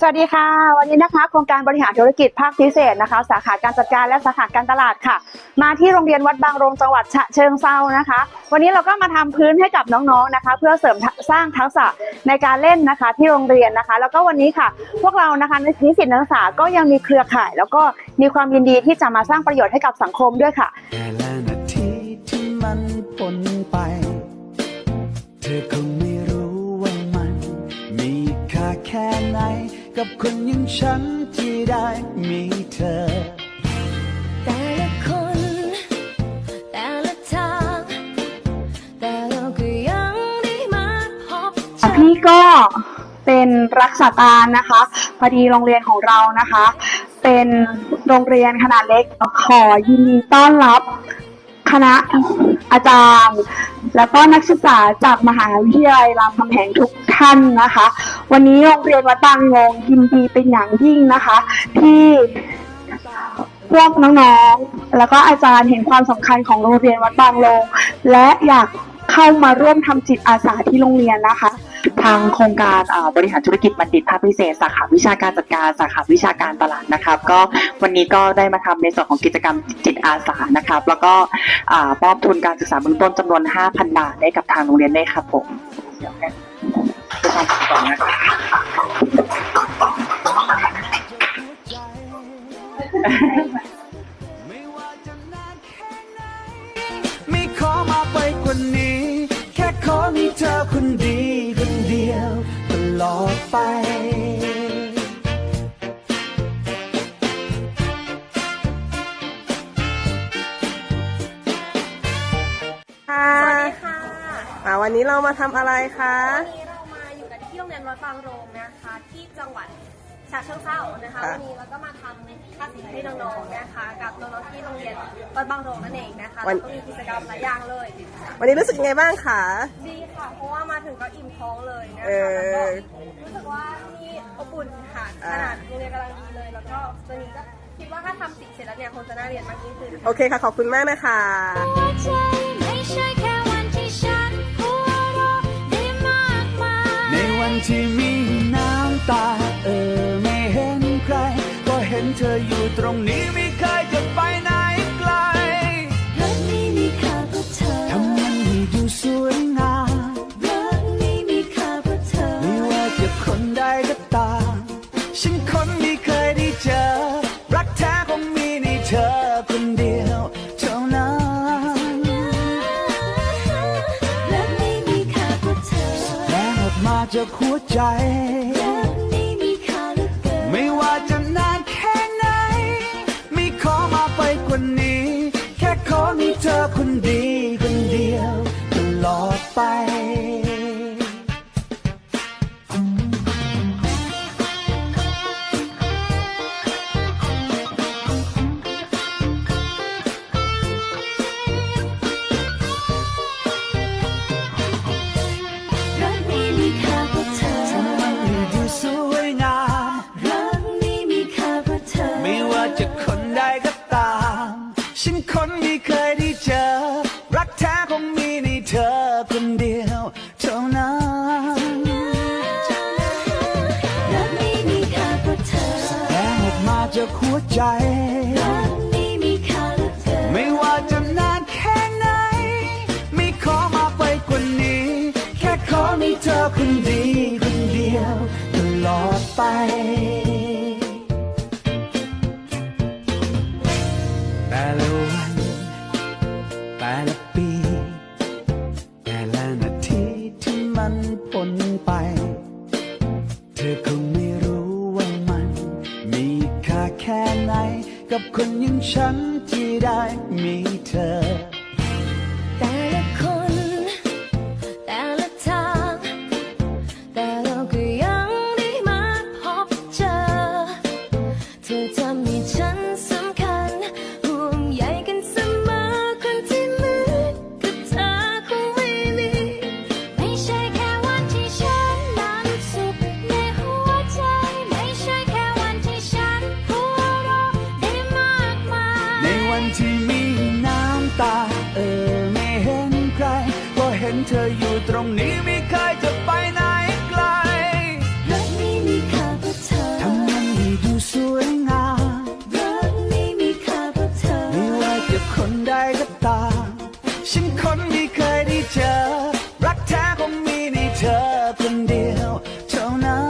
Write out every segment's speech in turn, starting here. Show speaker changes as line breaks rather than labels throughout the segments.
สวัสดีค่ะ วันนี้นะคะ โครงการบริหารธุรกิจภาคพิเศษนะคะ สาขาการจัดการและสาขาการตลาดค่ะ มาที่โรงเรียนวัดบางโรงจังหวัดฉะเชิงเซานะคะ วันนี้เราก็มาทำพื้นให้กับน้องๆนะคะ เพื่อเสริมสร้างทักษะในการเล่นนะคะ ที่โรงเรียนนะคะ แล้วก็วันนี้ค่ะ พวกเรานะคะนิสิตนักศึกษาก็ยังมีเครือข่าย แล้วก็มีความยินดีที่จะมาสร้างประโยชน์ให้กับสังคมด้วยค่ะ
แต่ละนาทีที่มันปนไป เธอคง แค่ไหน กับคนอย่างฉันที่ได้มีเธอ
แต่ละคน แต่ละทางแต่เราก็ยังได้มาพบเจอ
พี่ก็เป็นรักษาการนะคะพอดีโรงเรียนของเรานะคะ เป็นโรงเรียนขนาดเล็กขอยินดีต้อนรับคณะอาจารย์ แล้วก็นักศึกษาจากมหาวิทยาลัยรามคำแหงทุกท่านนะคะ วันนี้โรงเรียนวัดบางงงยินดีเป็นอย่างยิ่งนะคะ ที่พวกน้องๆ แล้วก็อาจารย์เห็นความสำคัญของโรงเรียนวัดบางลง และอยากเข้ามาร่วมทำจิตอาสาที่โรงเรียนนะคะ
ทางโครงการบริหารธุรกิจบัณฑิตภาคพิเศษ สาขาวิชาการจัดการสาขาวิชาการตลาดนะครับ ก็วันนี้ก็ได้มาทำในส่วนของกิจกรรมจิตอาสานะครับ แล้วก็มอบทุนการศึกษาเบื้องต้นจำนวน 5,000 บาทให้กับทางโรงเรียนได้ครับผม ก่อนนะครับ
ไม่ว่าจะนานแค่ไหนไม่ขอมาไปกว่านี้ แค่ขอมีเธอคนดีคนเดียวตลอดไป
ค่ะ
สวัสดีค่ะ
อ่าวันนี้เรามาทำอะไรคะ
วันนี้ เรามาอยู่กันที่โรงเรียนวัดบางโรงนะคะ ที่จังหวัดฉะเชิงเทรานะคะ
ค่ะ
วันนี้เราก็มาทำค่าสินให้น้องๆนะคะกับน้องๆที่โรงเรียนวัดบางโรงนั่นเองนะคะแล้วก็มีกิจกรรมหลายอย่างเลย
วันนี้รู้สึกยังไงบ้างคะ
ดีค่ะ เพราะว่ามาถึงก็อิ่มท้องเลยนะ
เอ
คะ
อ
แล้วก็รู้สึกว่าที่อบอุ่นค่ะขนาดโรงเรียนกำลังดีเลย แล้วก็ตอนนี้ก็คิดว่าถ้าทำสิ่งเสร็จแล้วเนี่ยคงจะน่าเรียนมากยิ่งขึ้น
โอเคค่ะ ขอบคุณมากนะคะ
หัวใจไม่ใช่แค่ วันที่มี
น้ำตา เออไม่เห็นใคร ก็เห็นเธออยู่ตรงนี้ไม่เคยจะไปไหนไกล
รักนี้มีค่าเพราะเธอ
ทำมันให้ดูสวยงาม
รักนี้มีค่าเพราะเธอ
ไม่ว่าจะคนใดก็ตาม จา
ก
หัวใจ
รักนี้มีค่าเลือเกิน
ไม่ว่าจะนานแค่ไหน ไม่ขอมาไปกว่านี้ แค่ขอมีเธอคนดีคนเดียวตลอดไป ฉันคนไม่เค
ละ
นาทีที่มันปนไป เธอคงไม่รู้ว่ามัน มีค่าแค่ไหน กับคนอย่างฉันที่ได้มีเธอ
เธออยู่ตรงนี้ไม่เคยจะไปไหนไกลรักนี้มีค่าเพราะเธอทำมันให้ดูสวยงามรัก
นี้มีค่าเพราะเธอไม่ว่าจะ
ค
นใดก็ตามฉันคนไม่เคยได้เจอ รักแท้คงมีในเธอคนเดียวเท่านั้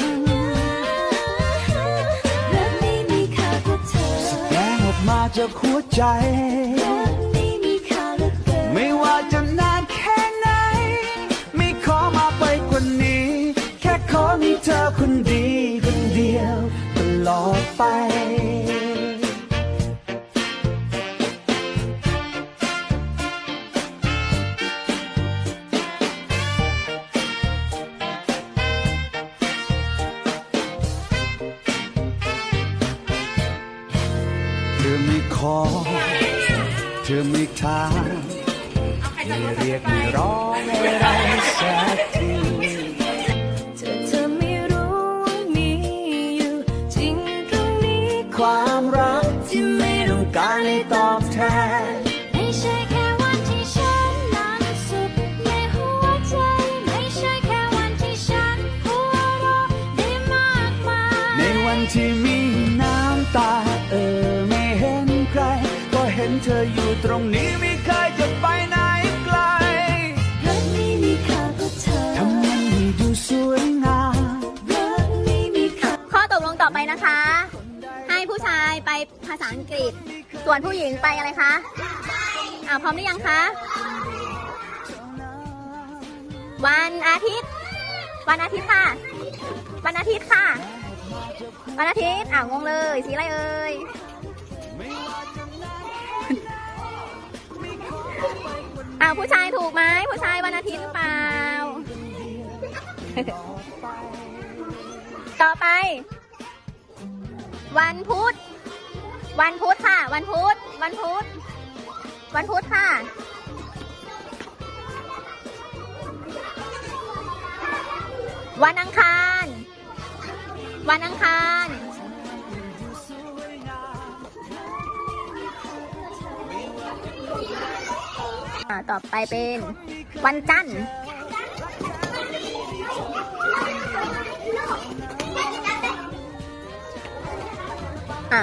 น
รักนี้มีค่าเพราะเธอ
แสงออกมาจากหัวใจ
รักนี้มีค่าเลืเกิน
ไม่ว่าจะ เธอคนดีคนเดียวตลอดไปเธอไม่ขอ เธอไม่ถามไม่เรียกไม่ร้องอะไรสักที การให้ตอบแทน
ไม่ใช่แค่วันที่ฉันนั้นสุดในหัวใจ ไม่ใช่แค่วันที่ฉันหัวเราะได้มากมาย
ในวันที่มีน้ำตาเออไม่เห็นใคร ก็เห็นเธออยู่ตรงนี้
ว
น
ผู้หญิงไปอะไรคะอ่าพร้อมหรือยังคะ วันอาทิตย์ วันอาทิตย์ค่ะ วันอาทิตย์ค่ะ วันอาทิตย์อ้าวงงเลย สีอะไรเอ่ยอ้าวผู้ชายถูกไหมผู้ชายวันอาทิตย์หรือเปล่า ต่อไป วันพุธ วันพุธค่ะ วันพุธวันพุธวันพุธค่ะ วันอังคาร วันอังคาร ต่อไปเป็นวันจันทร์อ่า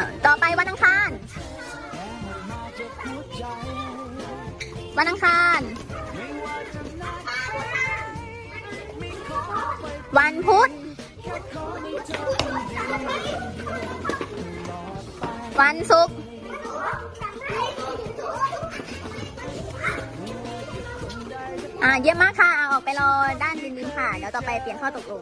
วันอังคาร วันพุธ วันศุกร์ อ่าเยี่ยมมากค่ะ เอาออกไปรอด้านริมๆค่ะ เดี๋ยวต่อไปเปลี่ยนข้อตกลง